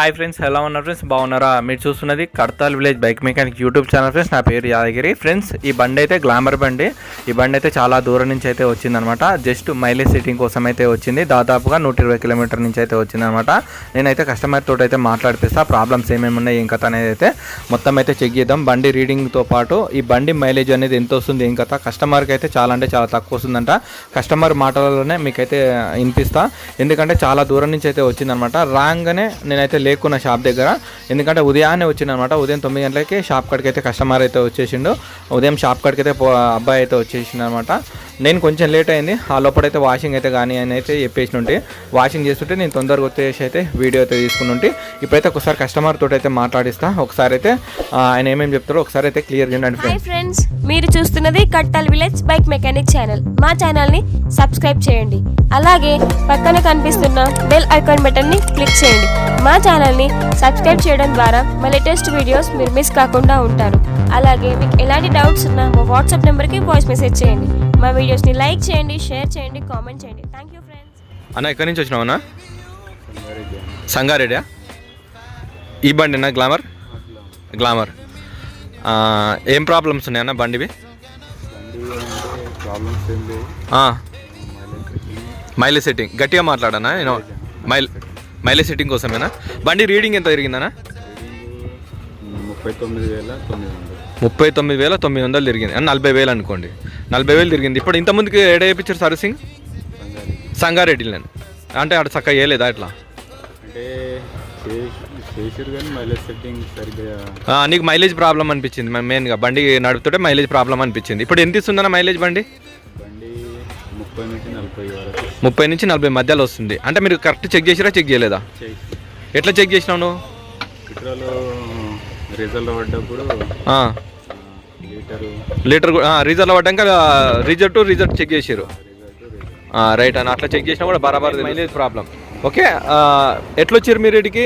Hi friends ఎలా ఉన్నారు friends? బాగున్నారా? మీరు చూస్తున్నది Kadthal village bike mechanic YouTube channel friends. నా పేరు యాదగిరి. ఫ్రెండ్స్ ఈ బండి అయితే గ్లామర్ బండి. ఈ బండి అయితే చాలా దూరం నుంచి అయితే వచ్చిందనమాట. జస్ట్ మైలేజ్ సిట్టింగ్ కోసం అయితే వచ్చింది. దాదాపుగా నూట ఇరవై కిలోమీటర్ నుంచి అయితే వచ్చిందనమాట. నేనైతే కస్టమర్ తోటి అయితే మాట్లాడిపిస్తా. ప్రాబ్లమ్స్ ఏమేమి ఉన్నాయి ఏం కథ అనేది అయితే మొత్తం అయితే చెక్ చేద్దాం. బండి రీడింగ్తో పాటు ఈ బండి మైలేజ్ అనేది ఎంత వస్తుంది ఏం కథ? కస్టమర్కి అయితే చాలా అంటే చాలా తక్కువ వస్తుందంట. కస్టమర్ మాటలలోనే మీకైతే వినిపిస్తా. ఎందుకంటే చాలా దూరం నుంచి అయితే వచ్చిందనమాట. రాగానే నేనైతే లేకున్నా షాప్ దగ్గర. ఎందుకంటే ఉదయాన్నే వచ్చిందనమాట. ఉదయం తొమ్మిది గంటలకి షాప్ కాడికి అయితే కస్టమర్ అయితే వచ్చేసిండు. ఉదయం షాప్ కాడికి అయితే అబ్బాయి అయితే వచ్చేసిండు అనమాట నేను కొంచెం లేట్ అయింది. ఆ లోపలైతే వాషింగ్ అయితే కానీ అని అయితే చెప్పేసి ఉంటే వాషింగ్ చేస్తుంటే నేను తొందరగా వచ్చేసి అయితే వీడియో అయితే తీసుకుని ఉంటే ఇప్పుడైతే ఒకసారి కస్టమర్ తోటి అయితే మాట్లాడిస్తా. ఒకసారి అయితే ఆయన ఏమేమి చెప్తారో ఒకసారి అయితే క్లియర్ చేయండి ఫ్రెండ్స్ మీరు చూస్తున్నది Kattal village bike mechanic channel మా ఛానల్ని సబ్స్క్రైబ్ చేయండి. అలాగే పక్కన కనిపిస్తున్న బెల్ ఐకాన్ బటన్ని క్లిక్ చేయండి. మా ఛానల్ని సబ్స్క్రైబ్ చేయడం ద్వారా మా లేటెస్ట్ వీడియోస్ మీరు మిస్ కాకుండా ఉంటారు. అలాగే మీకు ఎలాంటి డౌట్స్ ఉన్నా మా వాట్సాప్ నెంబర్కి వాయిస్ మెసేజ్ చేయండి. మా వీడియోస్ని లైక్ చేయండి షేర్ చేయండి కామెంట్ చేయండి. థ్యాంక్ యూ ఫ్రెండ్స్ అన్న ఎక్కడి నుంచి వచ్చినావు అన్న? సంగారెడ్డా. ఈ బండినా? గ్లామర్? గ్లామర్. ఆ, ఏం ప్రాబ్లమ్స్ ఉన్నాయన్న బండివి? Mileage setting. గట్టిగా మాట్లాడనా? నేను మైల్ మైలేజ్ సెట్టింగ్ కోసమేనా? బండి రీడింగ్ ఎంత తిరిగిందనా ముప్పై తొమ్మిది వేల తొమ్మిది వందలు. ముప్పై తొమ్మిది వేల తొమ్మిది వందలు తిరిగింది. అని నలభై వేలు అనుకోండి. నలభై వేలు తిరిగింది. ఇప్పుడు ఇంతకుముందుకి ఏడ వేయించారు సర్వీసింగ్ సంగారెడ్డి సంగారెడ్డిలో అంటే అక్కడ చక్కగా వేయలేదా ఇట్లా? అంటే చేసి- చేసిరు కానీ మైలేజ్ సెట్టింగ్ సరిగ్గా ఆ, నీకు మైలేజ్ ప్రాబ్లం అనిపించింది మెయిన్గా. బండి నడుపుతుంటే మైలేజ్ ప్రాబ్లం అనిపించింది. ఇప్పుడు ఎంత ఇస్తుందన్న మైలేజ్ బండి? బండి ముప్పై నుంచి నలభై మధ్యలో వస్తుంది. అంటే మీరు కరెక్ట్ చెక్ చేసిరా చెక్ చేయలేదా? ఎట్లా చెక్ చేసినావు నువ్వు? రిజల్ట్ పడ్డప్పుడు లీటరు. రిజల్ట్ పడ్డాక రిజల్ట్ టు రిజల్ట్ చెక్ చేసారు రైట్ అని అట్లా చెక్ చేసినా కూడా బరాబర్ మైలేజ్ ప్రాబ్లం ఓకే ఆ, ఎట్లా వచ్చారు మీరు ఇటుకి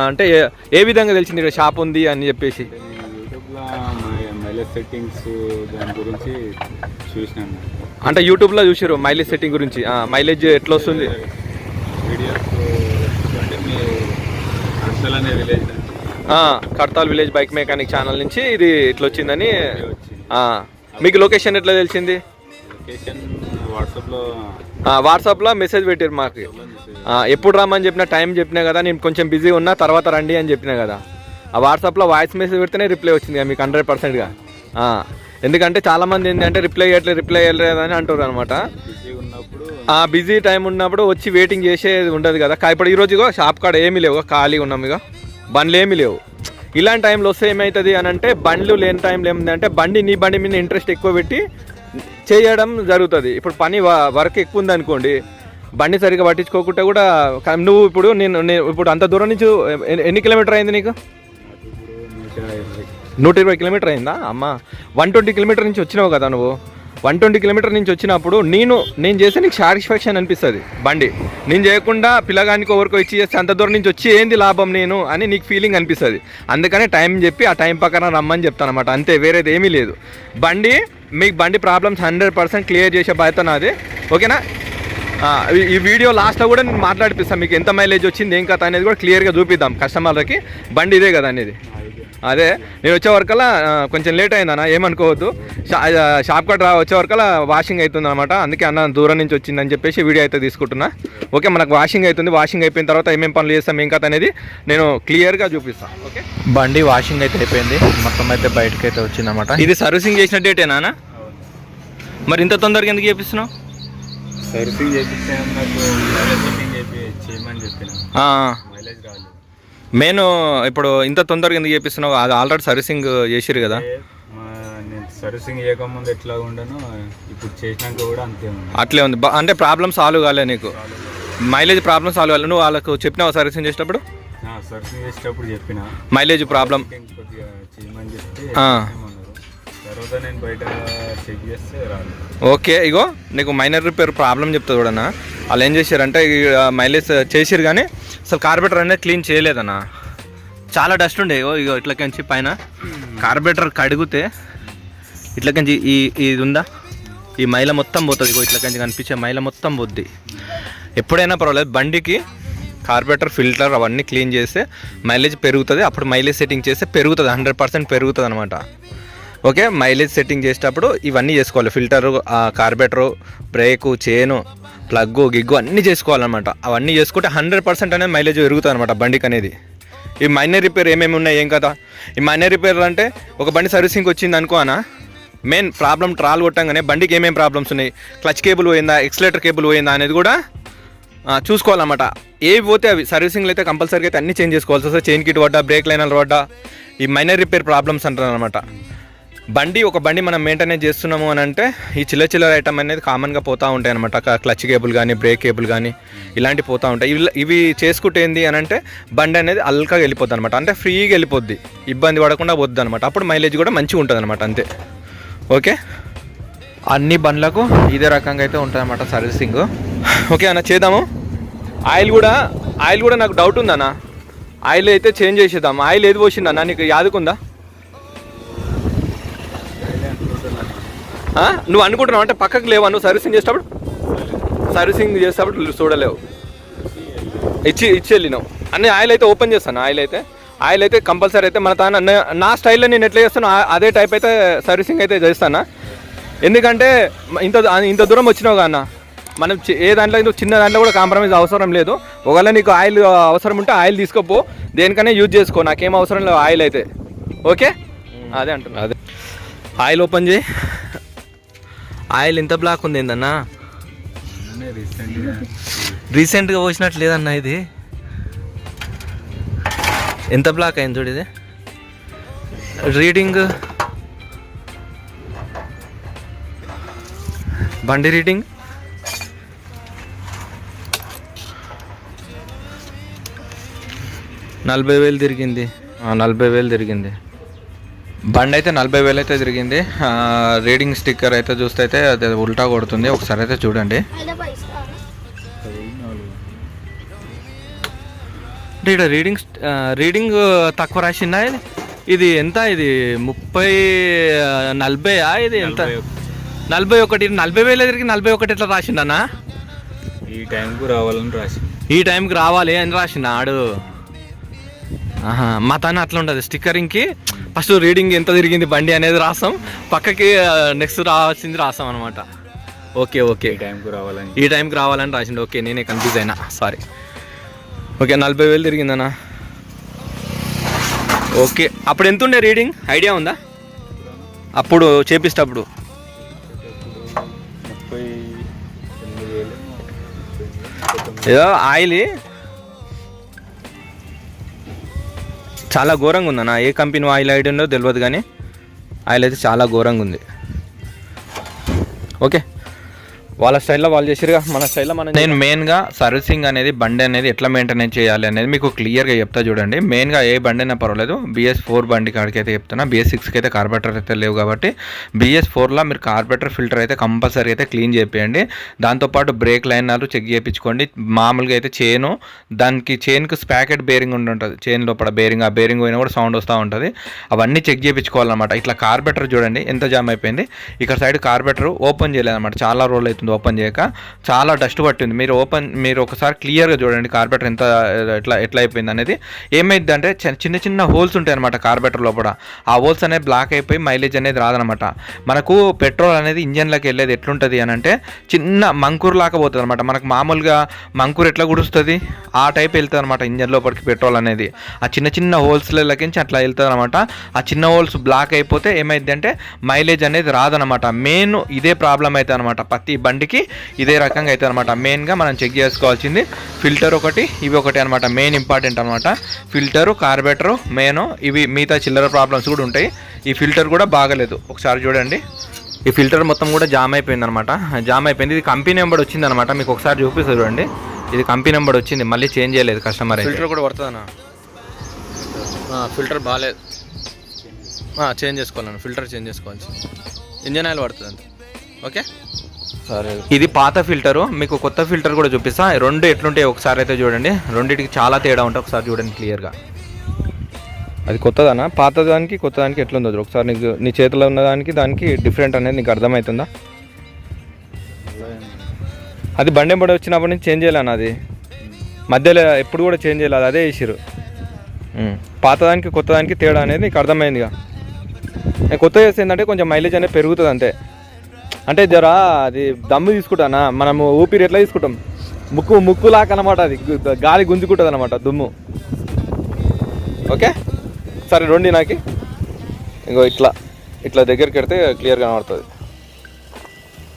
అంటే ఏ- విధంగా తెలిసింది ఇక్కడ షాప్ ఉంది అని చెప్పేసి? మైలేజ్ సెట్టింగ్స్ దాని గురించి చూసినాను. అంటే యూట్యూబ్లో చూసారు మైలేజ్ సెట్టింగ్ గురించి. మైలేజ్ ఎట్లా వస్తుంది వీడియోస్ అంటే మీ village Kadthal village bike mechanic channel నుంచి ఇది ఇట్లా వచ్చిందని మీకు లొకేషన్ ఎట్లా తెలిసింది? వాట్సాప్లో. మెసేజ్ పెట్టారు మాకు. ఎప్పుడు రమ్మని చెప్పిన టైం చెప్పినా కదా నేను కొంచెం బిజీ ఉన్నా తర్వాత రండి అని చెప్పినా కదా. ఆ వాట్సాప్లో వాయిస్ మెసేజ్ పెడితేనే రిప్లై వచ్చింది కదా మీకు హండ్రెడ్ పర్సెంట్గా ఎందుకంటే చాలామంది ఏంటంటే రిప్లై చేయట్లేదు రిప్లై చేయలేదు అని అంటారు అనమాట. ఆ బిజీ టైం ఉన్నప్పుడు వచ్చి వెయిటింగ్ చేసేది ఉండదు కదా. ఇప్పుడు ఈరోజు ఇగో షాప్ కాడ ఏమీ లేవు ఖాళీ ఉన్నాం ఇక బండ్లు ఏమీ లేవు. ఇలాంటి టైంలో వస్తే ఏమవుతుంది అని అంటే బండ్లు లేని టైంలో ఏముందంటే బండి నీ బండి మీద ఇంట్రెస్ట్ ఎక్కువ పెట్టి చేయడం జరుగుతుంది. ఇప్పుడు పని వర్క్ ఎక్కువ ఉంది అనుకోండి బండి సరిగ్గా పట్టించుకోకుండా కూడా నువ్వు ఇప్పుడు నేను నేను ఇప్పుడు అంత దూరం నుంచి ఎన్ని- కిలోమీటర్ అయింది నీకు? నూట ఇరవై నూట ఇరవై కిలోమీటర్ అయిందా? అమ్మ వన్ ట్వంటీ కిలోమీటర్ నుంచి వచ్చినావు కదా నువ్వు. వన్ ట్వంటీ కిలోమీటర్ నుంచి వచ్చినప్పుడు నేను నేను చేస్తే నీకు సాటిస్ఫాక్షన్ అనిపిస్తుంది. బండి. నేను చేయకుండా పిల్లగానికి ఎవరికో ఇచ్చి చేస్తే అంత దూరం నుంచి వచ్చి ఏంది లాభం నేను అని నీకు ఫీలింగ్ అనిపిస్తుంది. అందుకనే టైం చెప్పి ఆ టైం పక్కన రమ్మని చెప్తాను అనమాట అంతే వేరేది ఏమీ లేదు. బండి మీకు బండి ప్రాబ్లమ్స్ హండ్రెడ్ పర్సెంట్ క్లియర్ చేసే బాధ్యత నాది. ఓకేనా? ఈ- వీడియో లాస్ట్లో కూడా నేను మాట్లాడిపిస్తాను. మీకు ఎంత మైలేజ్ వచ్చింది ఏం కథ అనేది కూడా క్లియర్గా చూపిద్దాం కస్టమర్లకి. బండి ఇదే కదా అనేది. అదే నేను వచ్చే వరకల్లా కొంచెం లేట్ అయిందన్న ఏమనుకోవద్దు. షాప్ కట్ రా వచ్చే వరకల్లా వాషింగ్ అవుతుంది అనమాట అందుకే అన్న దూరం నుంచి వచ్చిందని చెప్పేసి వీడియో అయితే తీసుకుంటున్నా. ఓకే మనకు వాషింగ్ అవుతుంది. వాషింగ్ అయిపోయిన తర్వాత ఏమేం పనులు చేస్తాం ఏం కథ అనేది నేను క్లియర్గా చూపిస్తాను ఓకే? బండి వాషింగ్ అయితే అయిపోయింది. మొత్తం అయితే బయటకు అయితే వచ్చిందన్నమాట. ఇది సర్వీసింగ్ చేసిన డేటేనా? మరి ఇంత తొందరగా ఎందుకు చేపిస్తున్నావు? సర్వీసింగ్ చేపిస్తే నాకు మైలేజ్ చేయమని చెప్పిన. మైలేజ్ రాలేదు. మెయిన్ ఇప్పుడు ఇంత తొందరగా ఎందుకు చేపిస్తున్నావు? అది ఆల్రెడీ సర్వీసింగ్ చేసిరు కదా? నేను సర్వీసింగ్ చేయకముందు ఎట్లా ఉండను ఇప్పుడు చేసినాక కూడా అంతే ఉంది. అట్లే ఉంది. బా- అంటే ప్రాబ్లమ్ సాల్వ్ కాలే నీకు. మైలేజ్ ప్రాబ్లమ్ సాల్వ్ కాలే. నువ్వు వాళ్ళకు చెప్పినావు సర్వీసింగ్ చేసేటప్పుడు? సర్వీసింగ్ చేసేటప్పుడు చెప్పిన. మైలేజ్ ప్రాబ్లం సెట్టింగ్ కొద్దిగా చేయమని చెప్తే ఆ. తర్వాత నేను బయట చెక్ చేస్తే రాలేదు ఓకే ఇగో నీకు మైనర్ రిపేర్ ప్రాబ్లం చెప్తా చూడన్నా. వాళ్ళు ఏం చేశారంటే మైలేజ్ చేసిరు కానీ అసలు కార్బెటర్ అనేది క్లీన్ చేయలేదన్నా. చాలా డస్ట్ ఉండే ఇగో ఇగో ఇట్లకించి పైన. కార్బెటర్ కడిగితే ఇట్లకించి ఈ ఇది ఉందా ఈ మైల మొత్తం పోతుంది ఇగో ఇట్లకించి కనిపించే మైల మొత్తం పోద్ది. ఎప్పుడైనా పర్వాలేదు బండికి కార్బొరేటర్ ఫిల్టర్ అవన్నీ క్లీన్ చేస్తే మైలేజ్ పెరుగుతుంది. అప్పుడు మైలేజ్ సెట్టింగ్ చేస్తే పెరుగుతుంది హండ్రెడ్ పర్సెంట్ పెరుగుతుంది అనమాట ఓకే మైలేజ్ సెట్టింగ్ చేసేటప్పుడు ఇవన్నీ చేసుకోవాలి. Filter carburettor brake chain plug గిగ్గు అన్నీ చేసుకోవాలన్నమాట. అవన్నీ చేసుకుంటే హండ్రెడ్ పర్సెంట్ అనేది మైలేజ్ పెరుగుతుంది అనమాట బండికి అనేది. ఈ మైనర్ రిపేర్ ఏమేమి ఉన్నాయి ఏం కదా ఈ మైనర్ రిపేర్ అంటే ఒక బండి సర్వీసింగ్ వచ్చింది అనుకో అన్న మెయిన్ ప్రాబ్లం ట్రాల్ కొట్టంగానే బండికి ఏమేమి ప్రాబ్లమ్స్ ఉన్నాయి? క్లచ్ కేబుల్ పోయిందా? ఎక్సలేటర్ కేబుల్ పోయిందా అనేది కూడా చూసుకోవాలన్నమాట. ఏవి పోతే అవి సర్వీసింగ్లు అయితే కంపల్సరీగా అయితే అన్ని చేంజ్ చేసుకోవాల్సి వస్తుంది చైన్ కిట్ పడ్డా బ్రేక్ లైనర్ పడ్డా ఈ మైనర్ రిపేర్ ప్రాబ్లమ్స్ అంటారు అనమాట బండి ఒక బండి మనం మెయింటైన్ చేస్తున్నాము అని అంటే ఈ చిల్ల చిల్లర ఐటమ్ అనేది కామన్గా పోతూ ఉంటాయి అనమాట క్లచ్ కేబుల్ కానీ బ్రేక్ కేబుల్ కానీ ఇలాంటివి పోతూ ఉంటాయి. ఇవి ఇవి చేసుకుంటే ఏంది అని అంటే బండి అనేది అల్కగా వెళ్ళిపోద్ది అనమాట అంటే ఫ్రీగా వెళ్ళిపోద్ది. ఇబ్బంది పడకుండా పోద్ది అనమాట అప్పుడు మైలేజ్ కూడా మంచిగా ఉంటుంది అనమాట అంతే. ఓకే? అన్ని బండ్లకు ఇదే రకంగా అయితే ఉంటుంది అనమాట సర్వీసింగ్ ఓకే అన్న చేద్దాము. ఆయిల్ కూడా ఆయిల్ కూడా నాకు డౌట్ ఉందన్న. ఆయిల్ అయితే చేంజ్ చేసేద్దాం. ఆయిల్ ఏది పోసిందన్న నీకు యాదుకుందా? నువ్వు అనుకుంటున్నావు అంటే పక్కకు లేవా? నువ్వు సర్వీసింగ్ చేసేటప్పుడు? సర్వీసింగ్ చేసేటప్పుడు చూడలేవు. ఇచ్చి ఇచ్చి వెళ్ళినావు. అన్ని ఆయిల్ అయితే ఓపెన్ చేస్తాను ఆయిల్ అయితే. ఆయిల్ అయితే కంపల్సరీ అయితే మన తాను నా స్టైల్లో నేను ఎట్లా చేస్తాను అదే టైప్ అయితే సర్వీసింగ్ అయితే చేస్తాను? ఎందుకంటే ఇంత ఇంత దూరం వచ్చినావు కదా అన్న. మనం ఏ దాంట్లో చిన్న దాంట్లో కూడా కాంప్రమైజ్ అవసరం లేదు. ఒకవేళ నీకు ఆయిల్ అవసరం ఉంటే ఆయిల్ తీసుకోపో. దేనికైనా యూజ్ చేసుకో నాకేం అవసరం లేదు ఆయిల్ అయితే. ఓకే? అదే అంటున్నా. అదే. ఆయిల్ ఓపెన్ చేయి. ఆయిల్ ఎంత బ్లాక్ ఉంది ఏందన్నా? రీసెంట్గా. పోసినట్టు లేదన్న ఇది. ఎంత బ్లాక్ అయింది చూడు ఇది? రీడింగ్. బండి రీడింగ్. నలభై వేలు తిరిగింది. నలభై వేలు తిరిగింది. బండి అయితే నలభై వేలు అయితే తిరిగింది. ఆ, రీడింగ్ స్టిక్కర్ అయితే చూస్తే అయితే అది ఉల్టా కొడుతుంది. ఒకసారి అయితే చూడండి. అంటే ఇక్కడ రీడింగ్ రీడింగ్ తక్కువ రాసిందా ఇది? ఇది ఎంత? ఇది ముప్పై ఆ, నలభైయా? ఇది ఎంత? నలభై ఒకటి నలభై వేలు ఎదిరికి నలభై ఒకటి ఎట్లా రాసిండన్నా ఈ టైంకు రావాలని రాసి ఈ టైంకి రావాలి అని రాసిండు ఆడు? మా తన అట్లా ఉంటుంది. స్టిక్కరింగ్కి ఫస్ట్ రీడింగ్ ఎంత తిరిగింది బండి అనేది రాస్తాం పక్కకి నెక్స్ట్ రావాల్సింది రాస్తాం అనమాట ఓకే ఓకే. ఈ టైంకు రావాలని. ఈ టైంకి రావాలని రాసిండు. ఓకే నేనే కన్ఫ్యూజ్ అయినా. సారీ ఓకే నలభై వేలు తిరిగిందన్నా. ఓకే అప్పుడు ఎంత ఉండే రీడింగ్? ఐడియా ఉందా? అప్పుడు చేపిస్తప్పుడు. ఏదో ఆయిల్. చాలా ఘోరంగా ఉందన్న ఏ కంపెనీ ఆయిల్ ఐడి ఉందో తెలియదు కానీ ఆయిల్ అయితే చాలా ఘోరంగా ఉంది ఓకే. వాళ్ళ స్టైల్లో వాళ్ళు చేసిరుగా మన స్టైల్లో మనం నేను మెయిన్గా సర్వీసింగ్ అనేది బండి అనేది ఎట్లా మెయింటెనెన్స్ చేయాలి అనేది మీకు క్లియర్గా చెప్తా చూడండి. మెయిన్గా ఏ బండి అయినా పర్వాలేదు. బిఎస్ ఫోర్ బండి కాడికి అయితే చెప్తున్నా బిఎస్ సిక్స్కి అయితే కార్బొరేటర్ అయితే లేవు కాబట్టి బిఎస్ ఫోర్లో మీరు కార్బొరేటర్ ఫిల్టర్ అయితే కంపల్సరీ అయితే క్లీన్ చేయండి దాంతోపాటు బ్రేక్ లైనర్ చెక్ చేయించుకోండి మామూలుగా అయితే చైను దానికి చైన్కి స్పాకెట్ బేరింగ్ ఉండి ఉంటుంది. చైన్ లోపల బేరింగ్ ఆ బేరింగ్ పోయినా కూడా సౌండ్ వస్తూ ఉంటుంది. అవన్నీ చెక్ చేయించుకోవాలన్నమాట ఇట్లా కార్బెటర్ చూడండి ఎంత జామ్ అయిపోయింది. ఇక్కడ సైడ్ కార్బెటర్ ఓపెన్ చేయలేదన్నమాట. చాలా రోజులు అవుతుంది ఓపెన్ చేయక చాలా డస్ట్ పట్టింది. మీరు ఓపెన్ మీరు ఒకసారి క్లియర్గా చూడండి కార్బెటర్ ఎంత ఎట్లా ఎట్లా అయిపోయింది అనేది. ఏమైంది అంటే చిన్న చిన్న హోల్స్ ఉంటాయి అనమాట కార్బెటర్ లోపల. ఆ హోల్స్ అనేది బ్లాక్ అయిపోయి మైలేజ్ అనేది రాదనమాట మనకు పెట్రోల్ అనేది ఇంజన్లోకి వెళ్ళేది ఎట్లుంటుంది అని అంటే చిన్న మంకూరు లాగా పోతుంది అనమాట మనకు మామూలుగా మంకూరు ఎట్లా గుడుస్తుంది? ఆ టైప్ వెళ్తుంది అనమాట ఇంజన్ లోపలికి పెట్రోల్ అనేది. ఆ చిన్న చిన్న హోల్స్లకించి అట్లా వెళ్తుంది అనమాట ఆ చిన్న హోల్స్ బ్లాక్ అయిపోతే ఏమైంది అంటే మైలేజ్ అనేది రాదనమాట మెయిన్ ఇదే ప్రాబ్లం అయితే అనమాట ప్రతి బండికి ఇదే రకంగా అయితే అనమాట మెయిన్గా మనం చెక్ చేసుకోవాల్సింది ఫిల్టర్ ఒకటి ఇవి ఒకటి అనమాట మెయిన్ ఇంపార్టెంట్ అనమాట ఫిల్టరు కార్బేటరు మెయిన్ ఇవి మిగతా చిల్లర ప్రాబ్లమ్స్ కూడా ఉంటాయి. ఈ ఫిల్టర్ కూడా బాగలేదు. ఒకసారి చూడండి. ఈ ఫిల్టర్ మొత్తం కూడా జామ్ అయిపోయింది అనమాట జామ్ అయిపోయింది. ఇది కంపెనీ నెంబర్ వచ్చింది అనమాట మీకు ఒకసారి చూపిస్తుంది చూడండి. ఇది కంపెనీ నెంబర్ వచ్చింది. మళ్ళీ చేంజ్ చేయలేదు కస్టమర్ ఫిల్టర్ కూడా పడుతుందన్నా. ఫిల్టర్ బాగాలేదు చేంజ్ చేసుకోవాలన్నా. ఫిల్టర్ చేంజ్ చేసుకోవాలి ఇంజన్ ఆయిల్ పడుతుంది ఓకే సరే. ఇది పాత ఫిల్టరు మీకు కొత్త ఫిల్టర్ కూడా చూపిస్తా. రెండు ఎట్లుంటాయి ఒకసారి అయితే చూడండి. రెండింటికి చాలా తేడా ఉంటాయి ఒకసారి చూడండి క్లియర్గా. అది కొత్తదానా? పాత దానికి కొత్త దానికి ఎట్లుందో ఒకసారి నీకు నీ చేతిలో ఉన్న దానికి దానికి డిఫరెంట్ అనేది నీకు అర్థమవుతుందా? అది బండి ఎంబడి వచ్చినప్పటి నుంచి చేంజ్ చేయాలన్న అది? మధ్యలో ఎప్పుడు కూడా చేంజ్ చేయాలి అదే వేసిరు పాతదానికి కొత్తదానికి తేడా అనేది నీకు అర్థమైందిగా. నేను కొత్త చేస్తే ఏంటంటే కొంచెం మైలేజ్ అనేది పెరుగుతుంది అంతే. అంటే జర అది దమ్ము తీసుకుంటానా? మనము ఊపిరి ఎట్లా తీసుకుంటాం? ముక్కు ముక్కు అనమాట అది. గాలి గుంజుకుంటుంది అనమాట దుమ్ము. ఓకే? సరే రెండు నాకు. ఇంకో ఇట్లా ఇట్లా దగ్గరికి పెడితే క్లియర్గా కనబడుతుంది.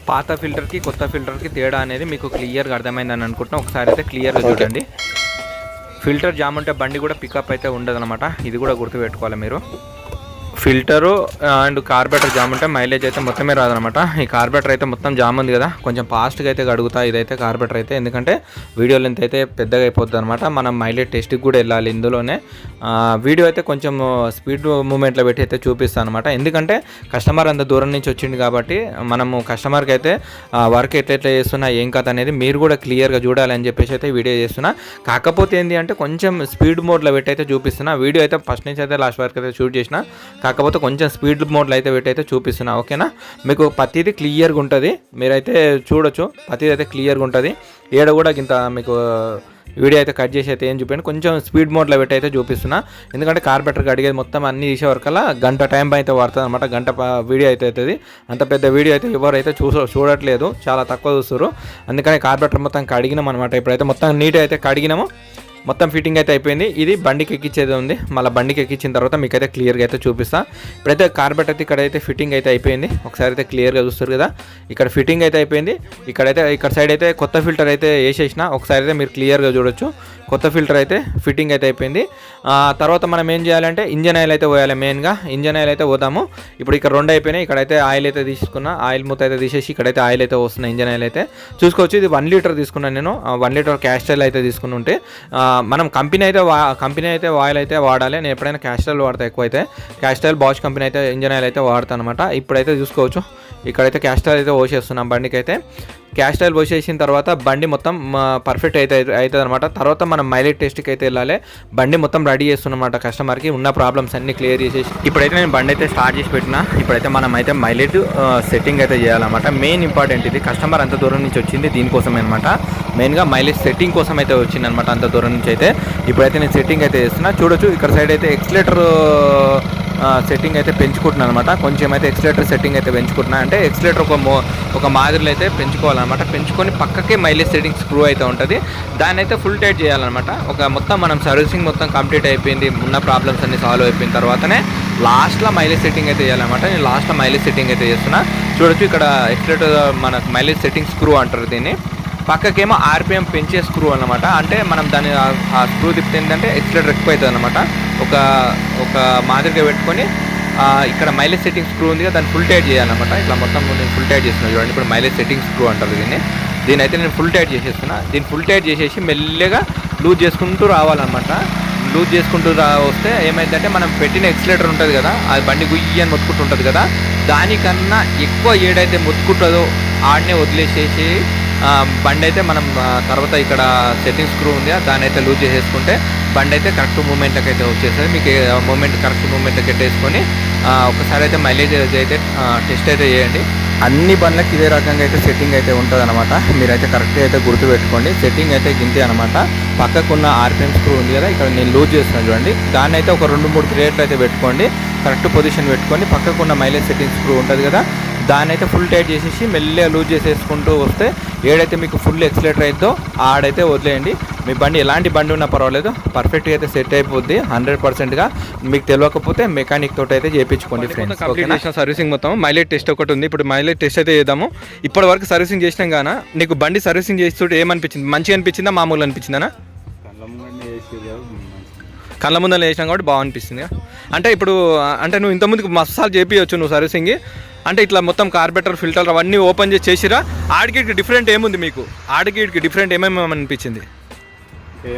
పాత ఫిల్టర్కి కొత్త ఫిల్టర్కి తేడా అనేది మీకు క్లియర్గా అర్థమైందని అనుకుంటున్నా. ఒకసారి అయితే క్లియర్గా చూడండి. ఫిల్టర్ జామ్ ఉంటే బండి కూడా పికప్ అయితే ఉండదు ఇది కూడా గుర్తుపెట్టుకోవాలి మీరు. ఫిల్టరు అండ్ కార్బెటర్ జామ్ ఉంటే మైలేజ్ అయితే మొత్తమే రాదనమాట ఈ కార్బెటర్ అయితే మొత్తం జామ్ ఉంది కదా కొంచెం ఫాస్ట్గా అయితే గడుగుతా ఇదైతే కార్బెటర్ అయితే. ఎందుకంటే వీడియో లెంత్ అయితే పెద్దగా అయిపోద్ది అనమాట మనం మైలేజ్ టెస్ట్కి కూడా వెళ్ళాలి ఇందులోనే. వీడియో అయితే కొంచెం స్పీడ్ మూమెంట్లో పెట్టి అయితే చూపిస్తాను అనమాట ఎందుకంటే కస్టమర్ అంత దూరం నుంచి వచ్చింది కాబట్టి మనము కస్టమర్కి అయితే వర్క్ ఎట్లా చేస్తున్నా ఏం కథ అనేది మీరు కూడా క్లియర్గా చూడాలి అని చెప్పేసి అయితే వీడియో చేస్తున్నా. కాకపోతే ఏంటి అంటే కొంచెం స్పీడ్ మోడ్లో పెట్టి అయితే చూపిస్తున్నా. వీడియో అయితే ఫస్ట్ నుంచి అయితే లాస్ట్ వరకు అయితే షూట్ చేసిన. కాకపోతే కొంచెం స్పీడ్ మోడ్లో అయితే పెట్టయితే చూపిస్తున్నా ఓకేనా? మీకు ప్రతిది క్లియర్గా ఉంటుంది. మీరైతే చూడొచ్చు ప్రతిదీ అయితే క్లియర్గా ఉంటుంది. ఏడ కూడా ఇంత మీకు వీడియో అయితే కట్ చేసి అయితే ఏం చూపించండి కొంచెం స్పీడ్ మోడ్లో పెట్టి అయితే చూపిస్తున్నా. ఎందుకంటే కార్పెటర్కి అడిగేది మొత్తం అన్ని తీసే వరకల్లా గంట టైం అయితే పడుతుంది అనమాట గంట వీడియో అయితే అవుతుంది. అంత పెద్ద వీడియో అయితే ఎవరైతే చూస చూడట్లేదు చాలా తక్కువ చూస్తారు అందుకని కార్పెటర్ మొత్తం కడిగినాం అనమాట ఇప్పుడైతే మొత్తం నీట్ అయితే కడిగినాము. మొత్తం ఫిట్టింగ్ అయితే అయిపోయింది. ఇది బండికి ఎక్కించేది ఉంది. మళ్ళీ బండికి ఎక్కించిన తర్వాత మీకు అయితే క్లియర్గా అయితే చూపిస్తా. ఇప్పుడైతే కార్బెట్ అయితే ఇక్కడైతే ఫిట్టింగ్ అయితే అయిపోయింది. ఒకసారి అయితే క్లియర్గా చూస్తారు కదా. ఇక్కడ ఫిట్టింగ్ అయితే అయిపోయింది. ఇక్కడైతే ఇక్కడ సైడ్ అయితే కొత్త ఫిల్టర్ అయితే వేసేసిన. ఒకసారి అయితే మీరు క్లియర్గా చూడొచ్చు. కొత్త ఫిల్టర్ అయితే ఫిట్టింగ్ అయితే అయిపోయింది. తర్వాత మనం ఏం చేయాలంటే ఇంజన్ ఆయిల్ అయితే పోయాలి మెయిన్గా ఇంజన్ ఆయిల్ అయితే పోదాము ఇప్పుడు ఇక్కడ రెండు అయిపోయినాయి. ఇక్కడైతే ఆయిల్ అయితే తీసుకున్నా. ఆయిల్ మూత అయితే తీసేసి ఇక్కడైతే ఆయిల్ అయితే వస్తున్నాయి ఇంజన్ ఆయిల్ అయితే. చూసుకోవచ్చు. ఇది వన్ లీటర్ తీసుకున్నాను నేను. వన్ లీటర్ క్యాస్టల్ అయితే తీసుకుని ఉంటే మనం కంపెనీ అయితే వా కంపెనీ అయితే ఆయిల్ అయితే వాడాలి. నేను ఎప్పుడైనా క్యాస్టల్ వాడతా ఎక్కువైతే. అయితే బాష్ కంపెనీ అయితే ఇంజన్ ఆయిల్ అయితే వాడతాను అనమాట ఇప్పుడైతే చూసుకోవచ్చు. ఇక్కడైతే క్యాస్టల్ అయితే పోసేస్తున్నాం బండికి అయితే క్యాస్టైల్ పోసేసిన తర్వాత బండి మొత్తం పర్ఫెక్ట్ అయితే అవుతుంది అనమాట తర్వాత మనం మైలేజ్ టెస్ట్కి అయితే వెళ్ళాలి. బండి మొత్తం రెడీ చేస్తున్నమాట కస్టమర్కి ఉన్న ప్రాబ్లమ్స్ అన్ని క్లియర్ చేసేసి. ఇప్పుడైతే నేను బండి అయితే స్టార్ట్ చేసి పెట్టిన. ఇప్పుడైతే మనం అయితే మైలేజ్ సెట్టింగ్ అయితే చేయాలన్నమాట. మెయిన్ ఇంపార్టెంట్ ఇది. కస్టమర్ అంత దూరం నుంచి వచ్చింది దీనికోసమే అనమాట మెయిన్గా మైలేజ్ సెట్టింగ్ కోసం అయితే వచ్చింది అనమాట అంత దూరం నుంచి అయితే. ఇప్పుడైతే నేను సెట్టింగ్ అయితే చేస్తున్నా. చూడొచ్చు ఇక్కడ సైడ్ అయితే ఎక్స్లేటర్ సెట్టింగ్ అయితే పెంచుకుంటున్నాను అనమాట కొంచెం అయితే ఎక్స్లేటర్ సెట్టింగ్ అయితే పెంచుకుంటున్నా. అంటే ఎక్స్లేటర్ ఒక మో ఒక మాదిరిలో అయితే పెంచుకోవాలన్నమాట. పెంచుకొని పక్కకే మైలేజ్ సెట్టింగ్ స్క్రూ అయితే ఉంటుంది. దాన్ని అయితే ఫుల్ టైట్ చేయాలన్నమాట. ఒక మొత్తం మనం సర్వీసింగ్ మొత్తం కంప్లీట్ అయిపోయింది. ఉన్న ప్రాబ్లమ్స్ అన్ని సాల్వ్ అయిపోయిన తర్వాతనే లాస్ట్లో మైలేజ్ సెట్టింగ్ అయితే చేయాలన్నమాట. నేను లాస్ట్లో మైలేజ్ సెట్టింగ్ అయితే చేస్తున్నా. చూడొచ్చు ఇక్కడ ఎక్స్లేటర్ మనకు మైలేజ్ సెట్టింగ్ స్క్రూ అంటారు దీన్ని. పక్కకేమో ఆర్పిఎం పెంచే స్క్రూ అనమాట అంటే మనం దాన్ని ఆ- ఆ స్క్రూ తిప్పితే ఏంటంటే ఎక్సిలేటర్ ఎక్కువ అవుతుంది అనమాట ఒక ఒక మాదిరిగా పెట్టుకొని ఇక్కడ మైలేజ్ సెట్టింగ్ స్క్రూ ఉంది కదా దాన్ని ఫుల్ టైట్ చేయాలన్నమాట. ఇట్లా మొత్తం నేను ఫుల్ టైట్ చేస్తున్నాను చూడండి. ఇప్పుడు మైలేజ్ సెట్టింగ్ స్క్రూ అంటారు దీన్ని. దీని అయితే నేను ఫుల్ టైట్ చేసేస్తున్నా. దీన్ని ఫుల్ టైట్ చేసేసి మెల్లగా లూజ్ చేసుకుంటూ రావాలన్నమాట. లూజ్ చేసుకుంటూ రా వస్తే ఏమైందంటే మనం పెట్టిన ఎక్సిలేటర్ ఉంటుంది కదా అది బండి గుయ్యి అని మొత్తుకుంటుంటుంది కదా దానికన్నా ఎక్కువ ఏడైతే మొత్తుకుంటుందో ఆడనే వదిలేసేసి బండి అయితే మనం తర్వాత ఇక్కడ సెట్టింగ్ స్క్రూ ఉంది కదా, దాన్ని అయితే లూజ్ చేసేసుకుంటే బండి అయితే కరెక్ట్ మూమెంట్కి అయితే వచ్చేస్తుంది. మీకు మూమెంట్ కరెక్ట్ మూమెంట్కి పెట్టేసుకొని ఒకసారి అయితే మైలేజ్ అయితే టెస్ట్ అయితే చేయండి. అన్ని బండ్లకి ఇదే రకంగా అయితే సెట్టింగ్ అయితే ఉంటుంది అనమాట మీరైతే కరెక్ట్గా అయితే గుర్తుపెట్టుకోండి. సెట్టింగ్ అయితే గింతే అనమాట పక్కకున్న ఆర్పిఎం స్క్రూ ఉంది కదా ఇక్కడ నేను లూజ్ చేస్తున్నాను చూడండి. దాన్ని అయితే ఒక రెండు మూడు గ్రేట్లు అయితే పెట్టుకోండి. కరెక్ట్ పొజిషన్ పెట్టుకొని పక్కకున్న మైలేజ్ సెట్టింగ్ స్క్రూ ఉంటుంది కదా దాన్ని అయితే ఫుల్ టైట్ చేసేసి మెల్లగా లూజ్ చేసేసుకుంటూ వస్తే ఏడైతే మీకు ఫుల్ ఎక్సిలేటర్ అయిద్దో ఆడైతే వదిలేయండి. మీ బండి ఎలాంటి బండి ఉన్నా పర్వాలేదు. పర్ఫెక్ట్గా అయితే సెట్ అయిపోద్ది. హండ్రెడ్ పర్సెంట్గా మీకు తెలియకపోతే మెకానిక్ తోటి అయితే చేయించుకోండి ఫ్రెండ్స్ చేసిన సర్వీసింగ్ మొత్తం. మైలేజ్ టెస్ట్ ఒకటి ఉంది. ఇప్పుడు మైలేజ్ టెస్ట్ అయితే చేద్దాము. ఇప్పటి వరకు సర్వీసింగ్ చేసినాం గానా? నీకు బండి సర్వీసింగ్ చేస్తుంటే ఏమనిపించింది? మంచిగా అనిపించిందా? మామూలు అనిపించిందా కళ్ళ ముందర వేసినాం కాబట్టి బాగా అనిపిస్తుంది. అంటే ఇప్పుడు అంటే నువ్వు ఇంతకుముందుకు మసాలు చేపించవచ్చు నువ్వు సర్వీసింగ్ అంటే ఇట్లా మొత్తం కార్బెటర్ ఫిల్టర్ అవన్నీ ఓపెన్ చేసి చేసిరా? ఆడికి డిఫరెంట్ ఏముంది మీకు? ఆడికి డిఫరెంట్ ఏమేమి అనిపించింది?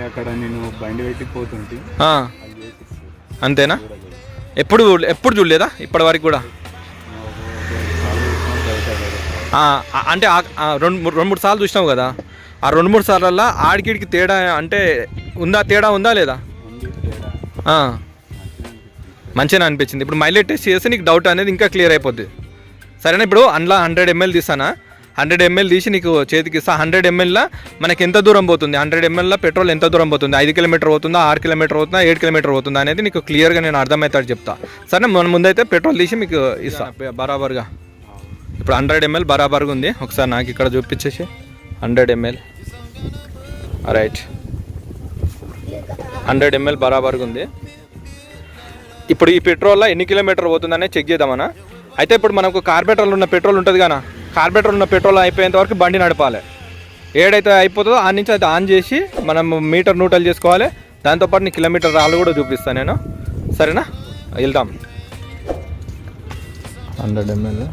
అక్కడ నేను బండి పెట్టి పోతుంటే. ఆ, అది చేపిస్తారు అంతేనా? ఎప్పుడు ఎప్పుడు చూడలేదా? ఇప్పటి వరకు కూడా అంటే రెండు మూడు- రెండు మూడు సార్లు చూసినావు కదా? ఆ రెండు మూడు సార్లల్లో ఆడికిడికి తేడా అంటే ఉందా తేడా ఉందా లేదా? మంచిగా అనిపించింది. ఇప్పుడు మైలేజ్ టెస్ట్ చేస్తే నీకు డౌట్ అనేది ఇంకా క్లియర్ అయిపోద్ది. సరేనా? ఇప్పుడు అందులో హండ్రెడ్ ఎంఎల్ తీస్తానా హండ్రెడ్ ఎంఎల్ తీసి నీకు చేతికి ఇస్తా. హండ్రెడ్ ఎంఎల్లో మనకి ఎంత దూరం పోతుంది? హండ్రెడ్ ఎంఎల్లో పెట్రోల్ ఎంత దూరం పోతుంది? ఐదు కిలోమీటర్ పోతుందా? ఆరు కిలోమీటర్ పోతుందా? ఏడు కిలోమీటర్ పోతుందా? అనేది నీకు క్లియర్గా నేను అర్థమవుతాడు చెప్తా. సరే మన ముందైతే పెట్రోల్ తీసి మీకు ఇస్తా. బరాబర్గా. ఇప్పుడు హండ్రెడ్ ఎంఎల్ బరాబర్గా ఉంది. ఒకసారి నాకు ఇక్కడ చూపించేసి. Hundred ML. Right hundred ML బరాబర్గా ఉంది. ఇప్పుడు ఈ పెట్రోల్లో ఎన్ని కిలోమీటర్ పోతుందనే చెక్ చేద్దామన్నా అయితే ఇప్పుడు మనకు కార్బేటర్లో ఉన్న పెట్రోల్ ఉంటుంది కదా కార్బేటర్ ఉన్న పెట్రోల్ అయిపోయేంత వరకు బండి నడపాలి. ఏడైతే అయిపోతుందో ఆ నుంచి అయితే ఆన్ చేసి మనం మీటర్ నూటలు చేసుకోవాలి. దాంతోపాటు నీ కిలోమీటర్ రాళ్ళు కూడా చూపిస్తాను నేను. సరేనా? వెళ్దాం. Hundred ML.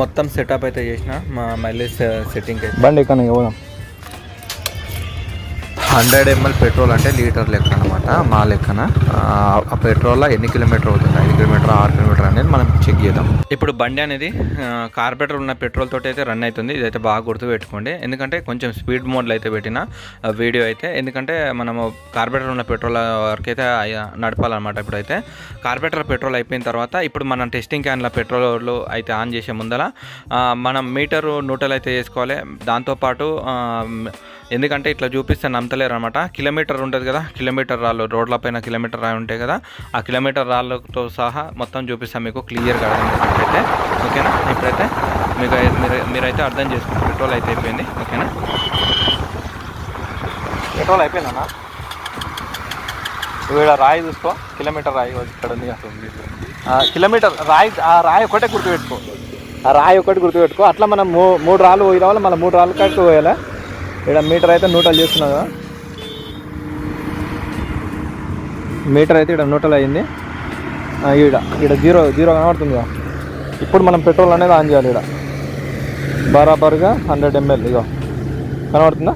మొత్తం సెటప్ అయితే చేసిన. మా మైలేజ్ సెట్టింగ్ అయితే. బండి ఎక్కడ పోదాం హండ్రెడ్ ఎంఎల్ పెట్రోల్ అంటే లీటర్ లెక్క అనమాట మా లెక్కన. ఆ, పెట్రోల్ పెట్రోల్లో ఎన్ని కిలోమీటర్ అవుతుంది? ఐదు కిలోమీటర్ ఆరు కిలోమీటర్ అనేది మనం చెక్ చేద్దాం. ఇప్పుడు బండి అనేది కార్బెటర్ ఉన్న పెట్రోల్ తోటి అయితే రన్ అవుతుంది. ఇదైతే బాగా గుర్తు పెట్టుకోండి. ఎందుకంటే కొంచెం స్పీడ్ మోడ్లో అయితే పెట్టిన వీడియో అయితే. ఎందుకంటే మనము కార్బెటర్ ఉన్న పెట్రోల్ వరకు అయితే నడపాలన్నమాట ఇప్పుడైతే. కార్బెటర్ పెట్రోల్ అయిపోయిన తర్వాత ఇప్పుడు మనం టెస్టింగ్ క్యాన్ల పెట్రోల్ అయితే ఆన్ చేసే ముందర మనం మీటరు నూటలు అయితే వేసుకోవాలి. దాంతోపాటు ఎందుకంటే ఇట్లా చూపిస్తే నమ్మతలేరు అనమాట కిలోమీటర్ ఉంటుంది కదా కిలోమీటర్ రాళ్ళు రోడ్ల పైన కిలోమీటర్ రాయి ఉంటాయి కదా ఆ కిలోమీటర్ రాళ్ళతో సహా మొత్తం చూపిస్తాను మీకు క్లియర్గా అర్థమైతే ఓకేనా? ఇప్పుడైతే మీకు మీరు మీరైతే అర్థం చేసుకోండి పెట్రోల్ అయితే అయిపోయింది. ఓకేనా? పెట్రోల్ అయిపోయిందన్నా? నువ్వు ఇక్కడ రాయి చూసుకో. కిలోమీటర్ రాయి ఇక్కడ ఉంది ఆ, కిలోమీటర్ రాయి ఆ రాయి ఒకటే గుర్తుపెట్టుకో. ఆ రాయి ఒకటి గుర్తుపెట్టుకో. అట్లా మనం మూ మూడు రాళ్ళు పోయి రావాలి మళ్ళీ మూడు రాళ్ళు కట్టి పోయాలి? ఇక్కడ మీటర్ అయితే నూటలు చేస్తున్నా కదా. మీటర్ అయితే ఇక్కడ నూటలు అయింది. ఇక్కడ ఈడ ఇక్కడ జీరో జీరో కనబడుతుంది కదా. ఇప్పుడు మనం పెట్రోల్ అనేది ఆన్ చేయాలి ఇక్కడ బరాబర్గా హండ్రెడ్ ఎంఎల్ ఇగో. కనబడుతుందా?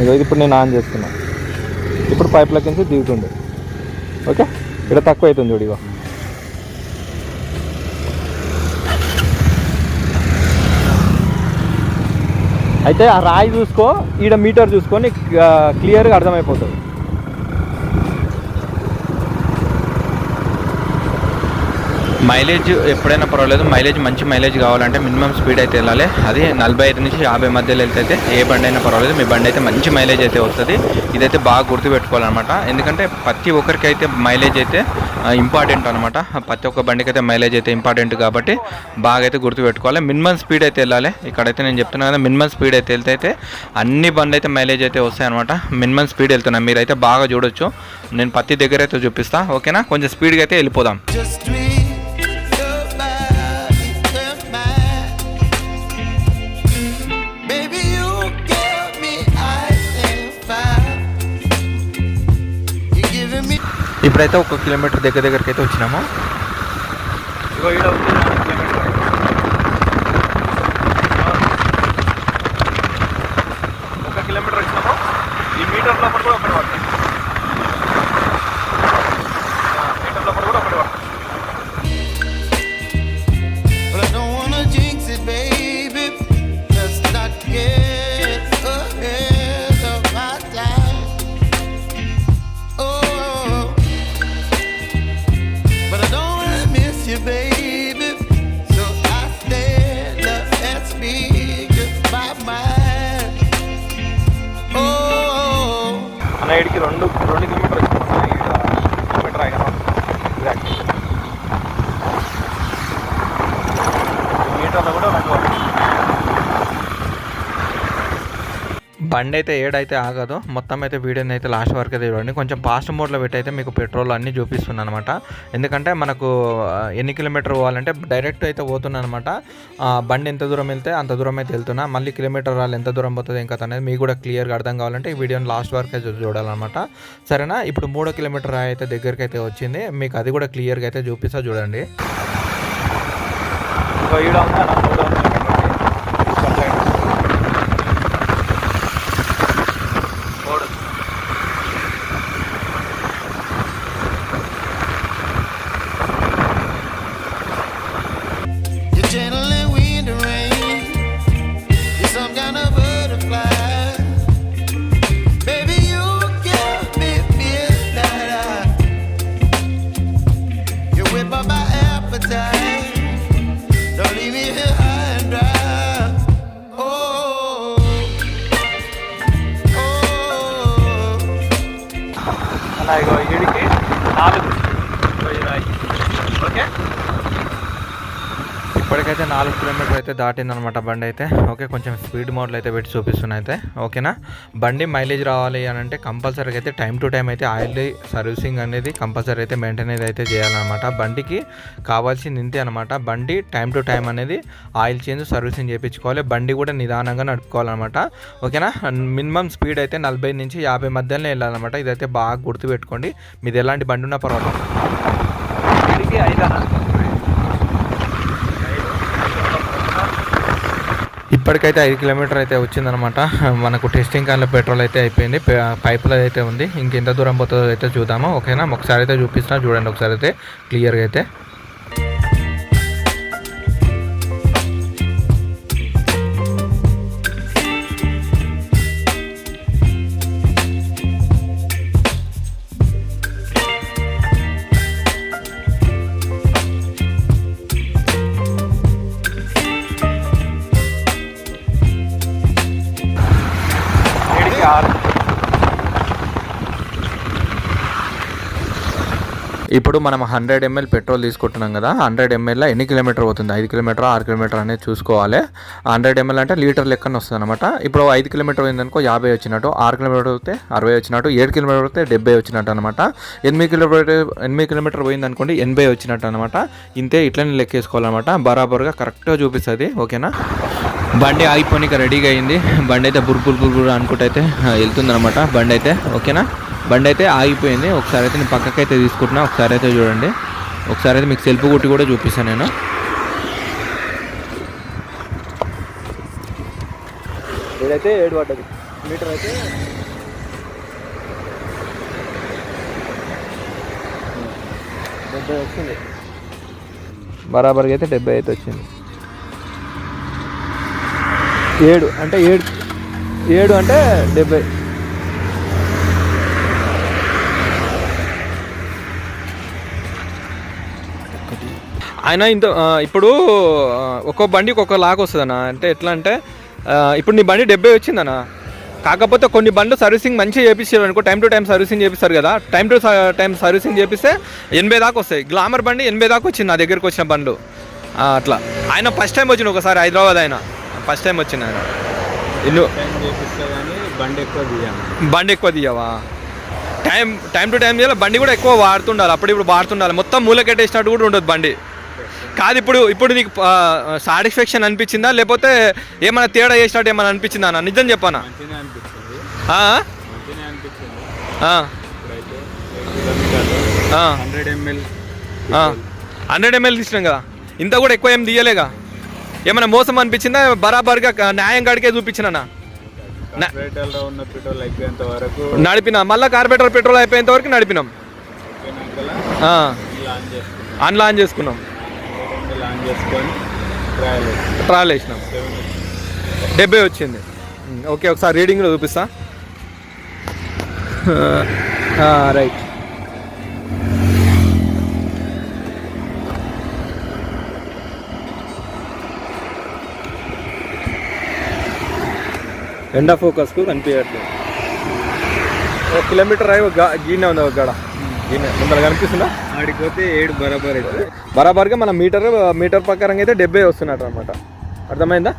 ఇగో ఇది ఇప్పుడు నేను ఆన్ చేస్తున్నా. ఇప్పుడు పైప్లకి నుంచి దిగుతుంది. ఓకే? ఇక్కడ తక్కువ అవుతుంది చూడు ఇగో. అయితే ఆ రాయి చూసుకో ఈడ మీటర్ చూసుకొని క్లియర్గా అర్థమైపోతుంది. మైలేజ్ ఎప్పుడైనా పర్వాలేదు. మైలేజ్ మంచి మైలేజ్ కావాలంటే మినిమం స్పీడ్ అయితే వెళ్ళాలి. అది నలభై ఐదు నుంచి యాభై మధ్యలో వెళ్తే ఏ బండి అయినా పర్వాలేదు. మీ బండి అయితే మంచి మైలేజ్ అయితే వస్తుంది. ఇదైతే బాగా గుర్తుపెట్టుకోవాలన్నమాట. ఎందుకంటే ప్రతి ఒక్కరికి అయితే మైలేజ్ అయితే ఇంపార్టెంట్ అనమాట ప్రతి ఒక్క బండికి అయితే మైలేజ్ అయితే ఇంపార్టెంట్ కాబట్టి బాగా అయితే గుర్తుపెట్టుకోవాలి. మినిమం స్పీడ్ అయితే వెళ్ళాలి. ఇక్కడైతే నేను చెప్తున్నాను కదా మినిమం స్పీడ్ అయితే వెళ్తే అయితే అన్ని బండ్లు అయితే మైలేజ్ అయితే వస్తాయి అనమాట మినిమం స్పీడ్ వెళ్తున్నాను మీరైతే బాగా చూడొచ్చు. నేను ప్రతి దగ్గర అయితే చూపిస్తా. ఓకేనా? కొంచెం స్పీడ్గా అయితే వెళ్ళిపోదాం. ఇప్పుడైతే ఒక కిలోమీటర్ దగ్గర దగ్గరికి అయితే వచ్చినాము అన్న రెండు రెండు కిలోమీటర్ వచ్చినాము ఈడ కిలోమీటర్ అయినా ఎగ్జాక్ట్ మీటర్లో కూడా రెండు పడుతుంది. బండి అయితే ఏడైతే ఆగదు మొత్తం అయితే వీడియోని అయితే లాస్ట్ వరకు అయితే చూడండి కొంచెం ఫాస్ట్ మోడ్లో పెట్టి అయితే మీకు పెట్రోల్ అన్నీ చూపిస్తున్నాను అనమాట ఎందుకంటే మనకు ఎన్ని కిలోమీటర్ పోవాలంటే డైరెక్ట్ అయితే పోతున్నాను అనమాట బండి ఎంత దూరం వెళ్తే అంత దూరం అయితే వెళ్తున్నా మళ్ళీ కిలోమీటర్ రాళ్ళు ఎంత దూరం పోతుంది ఇంకా అనేది మీకు కూడా క్లియర్గా అర్థం కావాలంటే ఈ వీడియోని లాస్ట్ వరకు అయితే చూడాలన్నమాట. సరేనా? ఇప్పుడు మూడో కిలోమీటర్ అయితే దగ్గరికి అయితే వచ్చింది. మీకు అది కూడా క్లియర్గా అయితే చూపిస్తా చూడండి. దాటిందనమాట బండి అయితే. ఓకే కొంచెం స్పీడ్ మోడ్లో అయితే పెట్టి చూపిస్తున్నాయి అయితే. ఓకేనా? బండి మైలేజ్ రావాలి అని అంటే కంపల్సరీగా అయితే టైం టు టైం అయితే ఆయిల్ సర్వీసింగ్ అనేది కంపల్సరీ అయితే మెయింటైన్ అయితే చేయాలన్నమాట బండికి కావాల్సింది ఇంతే అనమాట. బండి టైం టు టైం అనేది ఆయిల్ చేంజ్ సర్వీసింగ్ చేయించుకోవాలి. బండి కూడా నిదానంగా నడుపుకోవాలన్నమాట ఓకేనా? మినిమం స్పీడ్ అయితే నలభై నుంచి యాభై మధ్యలోనే వెళ్ళాలన్నమాట ఇదైతే బాగా గుర్తుపెట్టుకోండి. మీది ఎలాంటి బండి ఉన్నా పర్వాలేదు. స్పీడ్కి ఇప్పటికైతే ఐదు కిలోమీటర్ అయితే వచ్చిందనమాట. మనకు టెస్టింగ్ కానీ పెట్రోల్ అయితే అయిపోయింది. పైప్లో పైపులో అయితే ఉంది. ఇంకెంత దూరం పోతుందో అయితే చూద్దాము. ఓకేనా? ఒకసారి అయితే చూపిస్తాను చూడండి ఒకసారి అయితే క్లియర్గా అయితే. ఇప్పుడు మనం హండ్రెడ్ ఎంఎల్ పెట్రోల్ తీసుకుంటున్నాం కదా హండ్రెడ్ ఎంఎల్లో ఎన్ని కిలోమీటర్ అవుతుంది ఐదు కిలోమీటర్ ఆరు కిలోమీటర్ అనేది చూసుకోవాలి. హండ్రెడ్ ఎంఎల్ అంటే లీటర్ లెక్కన వస్తుంది అనమాట ఇప్పుడు ఐదు కిలోమీటర్ అయిందనుకో యాభై వచ్చినట్టు ఆరు కిలోమీటర్ అయితే అరవై వచ్చినట్టు ఏడు కిలోమీటర్ అయితే డెబ్బై వచ్చినట్టు అనమాట ఎనిమిది కిలోమీటర్ ఎనిమిది కిలోమీటర్ పోయిందనుకోండి ఎనభై వచ్చినట్టు అనమాట ఇంతే ఇట్లనే లెక్కేసుకోవాలన్నమాట. బరాబర్గా కరెక్ట్గా చూపిస్తుంది ఓకేనా? బండి ఆగిపోయినాక రెడీగా అయింది. బండి అయితే బుర్ బుర్ బుర్ బుర్ అనుకుంటే అయితే వెళ్తుంది అనమాట బండి అయితే ఓకేనా? బండి అయితే ఆగిపోయింది. ఒకసారి అయితే నేను పక్కకి అయితే తీసుకుంటున్నా. ఒకసారి అయితే చూడండి. ఒకసారి అయితే మీకు సెల్ఫ్ కొట్టి కూడా చూపిస్తాను నేను. ఇదైతే ఏడు పడ్డది. మీటర్ అయితే డెబ్బై వచ్చింది. బరాబర్గా అయితే డెబ్బై అయితే వచ్చింది. ఏడు అంటే ఏడు ఏడు అంటే డెబ్బై. ఆయన ఇంత ఇప్పుడు ఒక్కో బండికి ఒక్కో లాక్ వస్తుందన్న. అంటే ఎట్లా అంటే ఇప్పుడు నీ బండి డెబ్బై వచ్చిందన్న. కాకపోతే కొన్ని బండ్లు సర్వీసింగ్ మంచిగా చేపిస్తారు అనుకో టైం టు టైం సర్వీసింగ్ చేపిస్తారు కదా. టైం టు టైం సర్వీసింగ్ చేపిస్తే ఎనభై దాకా వస్తాయి. గ్లామర్ బండి ఎనభై దాకా వచ్చింది నా దగ్గరికి వచ్చిన బండ్లు. అట్లా. ఆయన ఫస్ట్ టైం వచ్చింది ఒకసారి హైదరాబాద్ ఆయన. ఫస్ట్ టైం వచ్చింది ఆయన. ఇల్లు బండి ఎక్కువ బండి ఎక్కువ తీయవా? టైం టైం టు టైం చేయాలి బండి కూడా ఎక్కువ వాడుతుండాలి. అప్పుడు ఇప్పుడు వాడుతుండాలి. మొత్తం మూలకెట్టేసినట్టు కూడా ఉండదు బండి. కాదు ఇప్పుడు ఇప్పుడు నీకు సాటిస్ఫాక్షన్ అనిపించిందా? లేకపోతే ఏమైనా తేడా చేసినట్టు ఏమైనా అనిపించిందా అన్న? నిజం చెప్పానా? హండ్రెడ్ ఎంఎల్ ఆ. హండ్రెడ్ ఎంఎల్ తీసినాం కదా. ఇంత కూడా ఎక్కువ ఏం తీయలేగా? ఏమైనా మోసం అనిపించిందా? బరాబర్గా న్యాయం కాడికే చూపించినా నడిపినా. మళ్ళీ కార్బేటర్ పెట్రోల్ అయిపోయేంత వరకు నడిపినాం. లాంచ్ చేసుకున్నాం ఆన్ ఆన్ చేసుకున్నాం లాంచ్ చేసుకొని ట్రయల్ వేసినాం డెబ్బై వచ్చింది. ఓకే ఒకసారి రీడింగ్లో చూపిస్తా. రైట్. ఎండా ఫోకస్కు కనిపించట్లేదు. ఒక కిలోమీటర్ అయి గీనే ఉంది ఒక గడ. ముందర కనిపిస్తుందా? ఆడికి పోతే ఏడు బరాబర్ అవుతుంది బరాబర్గా మన మీటర్ మీటర్ ప్రకారం అయితే డెబ్బై వస్తున్నట్టు అనమాట అర్థమైందా?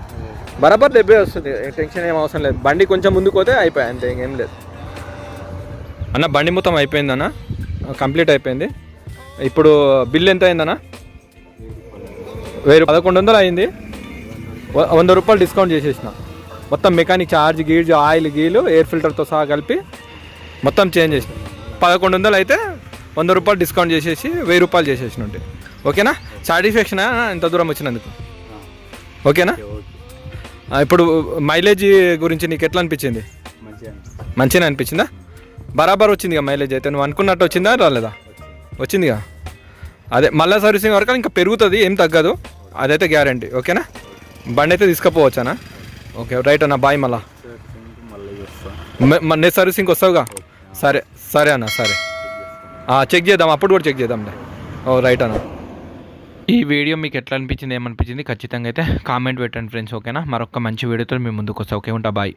బరాబర్ డెబ్బై వస్తుంది. టెన్షన్ ఏం అవసరం లేదు. బండి కొంచెం ముందుకు పోతే అయిపోయాయి అంతే ఇంకేం లేదు. అన్న బండి మొత్తం అయిపోయింది అన్న? కంప్లీట్ అయిపోయింది. ఇప్పుడు బిల్ ఎంత అయిందన్న? వెయ్యి పదకొండు వందలు అయింది. వంద రూపాయలు డిస్కౌంట్ చేసేసిన. మొత్తం మెకానిక్ ఛార్జ్ గీజ్ ఆయిల్ గీలు ఎయిర్ ఫిల్టర్తో సహా కలిపి మొత్తం చేంజ్ చేసిన. పదకొండు వందలు అయితే వంద రూపాయలు డిస్కౌంట్ చేసేసి వెయ్యి రూపాయలు చేసేసిన ఉంటే. ఓకేనా? సాటిస్ఫాక్షన్? ఇంత దూరం వచ్చినందుకు. ఓకేనా? ఇప్పుడు మైలేజ్ గురించి నీకు ఎట్లా అనిపించింది? మంచిగా అనిపించిందా. బరాబర్ వచ్చిందిగా మైలేజ్ అయితే. నువ్వు అనుకున్నట్టు వచ్చిందా రాలేదా? వచ్చిందిగా? అదే మళ్ళీ సర్వీసింగ్ వరకు ఇంకా పెరుగుతుంది ఏం తగ్గదు. అదైతే గ్యారంటీ. ఓకేనా? బండి అయితే తీసుకుపోవచ్చానా? ఓకే రైట్ అన్న బాయ్ మళ్ళా. నెక్స్ట్ సర్వీసింగ్కి వస్తావుగా? సరే సరే అన్న సరే. చెక్ చేద్దాం. అప్పుడు కూడా చెక్ చేద్దాంలే. ఓ రైట్ అన్న. ఈ వీడియో మీకు ఎట్లా అనిపించింది ఏమనిపించింది? ఖచ్చితంగా అయితే కామెంట్ పెట్టండి ఫ్రెండ్స్ ఓకేనా మరొక మంచి వీడియోతో మీ ముందుకు వస్తాం ఓకే ఉంటా బాయ్